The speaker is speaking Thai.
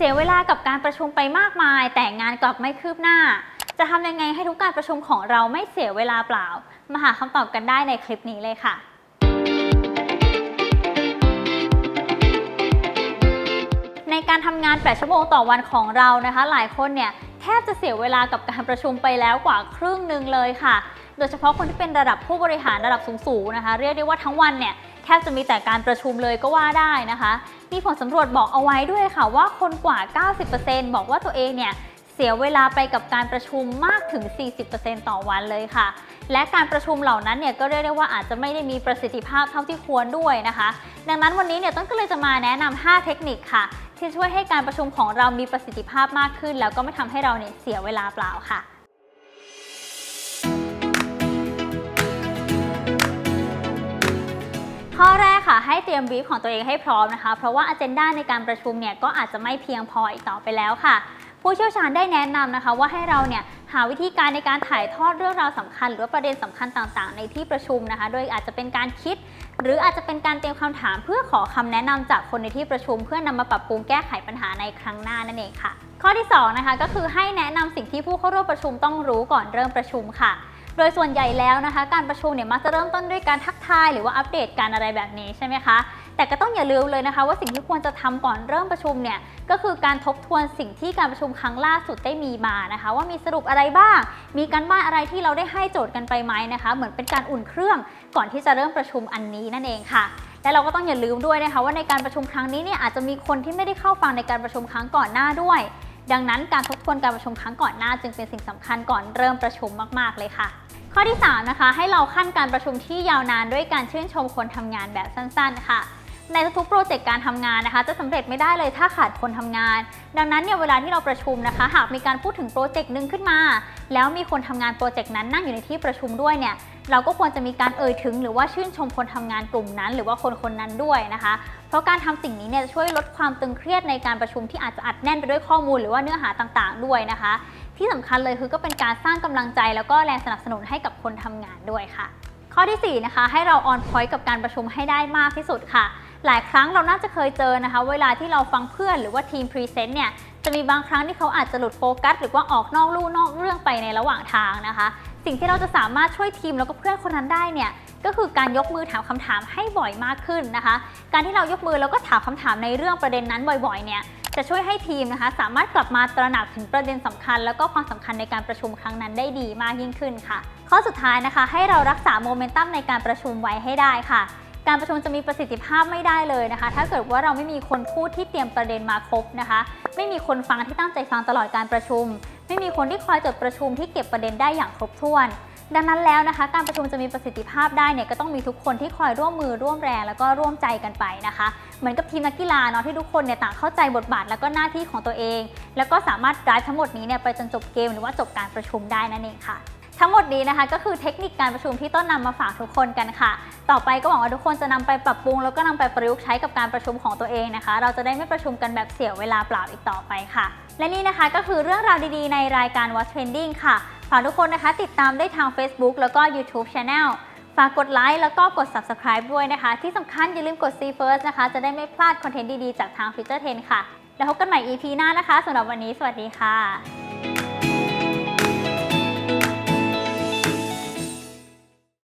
เสียเวลากับการประชุมไปมากมาย แต่งานกลับไม่คืบหน้า จะทำยังไงให้ทุกการประชุมของเราไม่เสียเวลาเปล่า มาหาคำตอบกันได้ในคลิปนี้เลยค่ะ ในการทำงาน 8 ชั่วโมงต่อวันของเรานะคะ หลายคนเนี่ยแทบจะเสียเวลากับการประชุมไปแล้วกว่าครึ่งหนึ่งเลยค่ะ โดยเฉพาะคนที่เป็นระดับผู้บริหารระดับสูงๆนะคะ เรียกได้ว่าทั้งวันเนี่ย ทบจะมีแต่การประชุมเลยก็ว่าได้นะคะ มีผลสำรวจบอกเอาไว้ด้วยค่ะว่าคนกว่า 90%บอกว่าตัวเองเนี่ยเสียเวลาไปกับการประชุมมากถึง 40%ต่อวันเลยค่ะ และการประชุมเหล่านั้นเนี่ยก็เรียกได้ว่าอาจจะไม่ได้มีประสิทธิภาพเท่าที่ควรด้วยนะคะ ดังนั้นวันนี้เนี่ยต้นก็เลยจะมาแนะนำ5เทคนิคค่ะ ที่ช่วยให้การประชุมของเรามีประสิทธิภาพมากขึ้น แล้วก็ไม่ทำให้เราเนี่ยเสียเวลาเปล่าค่ะ ข้อแรกค่ะให้เตรียมบีฟของตัวเองให้พร้อมนะคะ เพราะว่าอ g e n d a ในการประชุมเนี่ยก็อาจจะไม่เพียงพออีกต่อไปแล้วค่ะ ผู้เชี่ยวชาญได้แนะนำนะคะ ว่าให้เราเนี่ยหาวิธีการในการถ่ายทอดเรื่องราวสำคัญ หรือประเด็นสำคัญต่างๆ ในที่ประชุมนะคะ โดยอาจจะเป็นการคิด หรืออาจจะเป็นการเตรียมคำถาม เพื่อขอคำแนะนำจากคนในที่ประชุม เพื่อนำมาปรับปรุงแก้ไขปัญหาในครั้งหน้านั่นเองค่ะ ข้อที่สองนะคะก็คือให้แนะนำสิ่งที่ผู้เข้าร่วมประชุมต้องรู้ก่อนเริ่มประชุมค่ะ โดยส่วนใหญ่แล้วนะคะ การประชุมเนี่ยมักจะเริ่มต้นด้วยการทักทายหรือว่าอัปเดตการอะไรแบบนี้ใช่ไหมคะ แต่ก็ต้องอย่าลืมเลยนะคะ ว่าสิ่งที่ควรจะทำก่อนเริ่มประชุมเนี่ยก็คือการทบทวนสิ่งที่การประชุมครั้งล่าสุดได้มีมานะคะ ว่ามีสรุปอะไรบ้าง มีการบ้านอะไรที่เราได้ให้โจทย์กันไปไหมนะคะ เหมือนเป็นการอุ่นเครื่องก่อนที่จะเริ่มประชุมอันนี้นั่นเองค่ะและเราก็ต้องอย่าลืมด้วยนะคะว่าในการประชุมครั้งนี้เนี่ยอาจจะมีคนที่ไม่ได้เข้าฟังในการประชุมครั้งก่อนหน้าด้วย ดังนั้นการทบทวนการประชุมครั้งก่อนหน้าจึงเป็นสิ่งสำคัญก่อนเริ่มประชุมมาก ๆ เลยค่ะ ข้อที่ 3 นะคะ ให้เราขั้นการประชุมที่ยาวนานด้วยการชื่นชมคนทำงานแบบสั้น ๆ ค่ะ ในทุกๆโปรเจกต์การทำงานนะคะ จะสำเร็จไม่ได้เลยถ้าขาดคนทำงาน ดังนั้นเนี่ยเวลาที่เราประชุมนะคะ หากมีการพูดถึงโปรเจกต์หนึ่งขึ้นมา แล้วมีคนทำงานโปรเจกต์นั้นนั่งอยู่ในที่ประชุมด้วยเนี่ยเราก็ควรจะมีการเอ่ยถึงหรือว่าชื่นชมคนทำงานกลุ่มนั้น หรือว่าคนคนนั้นด้วยนะคะ เพราะการทำสิ่งนี้เนี่ยจะช่วยลดความตึงเครียดในการประชุมที่อาจจะอัดแน่นไปด้วยข้อมูลหรือว่าเนื้อหาต่างๆ ด้วยนะคะ ที่สำคัญเลยคือก็เป็นการสร้างกำลังใจ แล้วก็แรงสนับสนุนให้กับคนทำงานด้วยค่ะ ข้อทีสี่4นะคะให้เราออนพอยต์กับการประชุมให้ได้มากที่สุดค่ะ หลายครั้งเราน่าจะเคยเจอนะคะ เวลาที่เราฟังเพื่อนหรือว่าทีมพรีเซนต์เนี่ยจะมีบางครั้งที่เขาอาจจะหลุดโฟกัส หรือว่าออกนอกลู่นอกเรื่องไปในระหว่างทางนะคะ สิ่งที่เราจะสามารถช่วยทีมแล้วก็เพื่อนคนนั้นได้เนี่ยก็คือการยกมือถามคำถามให้บ่อยมากขึ้นนะคะ การที่เรายกมือแล้วก็ถามคำถามในเรื่องประเด็นนั้นบ่อยๆเนี่ยจะช่วยให้ทีมนะคะสามารถกลับมาตระหนักถึงประเด็นสำคัญ แล้วก็ความสำคัญในการประชุมครั้งนั้นได้ดีมากยิ่งขึ้นค่ะ ข้อสุดท้ายนะคะ ให้เรารักษาโมเมนตัมในการประชุมไว้ให้ได้ค่ะ การประชุมจะมีประสิทธิภาพไม่ได้เลยนะคะ ถ้าเกิดว่าเราไม่มีคนพูดที่เตรียมประเด็นมาครบนะคะ ไม่มีคนฟังที่ตั้งใจฟังตลอดการประชุม ไม่มีคนที่คอยจดประชุมที่เก็บประเด็นได้อย่างครบถ้วน ดังนั้นแล้วนะคะ การประชุมจะมีประสิทธิภาพได้เนี่ยก็ต้องมีทุกคนที่คอยร่วมมือร่วมแรงแล้วก็ร่วมใจกันไปนะคะ เหมือนกับทีมนักกีฬาเนาะที่ทุกคนเนี่ยต่างเข้าใจบทบาทแล้วก็หน้าที่ของตัวเอง แล้วก็สามารถ drive ทั้งหมดนี้เนี่ยไปจนจบเกมหรือว่าจบการประชุมได้นั่นเองค่ะ ทั้งหมดนี้นะคะก็คือเทคนิคการประชุมที่ต้นนำมาฝากทุกคนกันค่ะ ต่อไปก็หวังว่าทุกคนจะนำไปปรับปรุง แล้วก็นำไปประยุกต์ใช้กับการประชุมของตัวเองนะคะ เราจะได้ไม่ประชุมกันแบบเสียเวลาเปล่าอีกต่อไปค่ะ และนี่นะคะก็คือเรื่องราวดีๆ ในรายการ What's Trending ค่ะฝากทุกคนนะคะ ติดตามได้ทาง Facebook แล้วก็ YouTube Channel ฝากกดไลค์แล้วก็กด Subscribe ด้วยนะคะ ที่สำคัญอย่าลืมกด See First นะคะ จะได้ไม่พลาดคอนเทนต์ดี ๆ จากทาง Future 10 ค่ะ แล้วพบกันใหม่ EP หน้านะคะสำหรับวันนี้สวัสดีค่ะ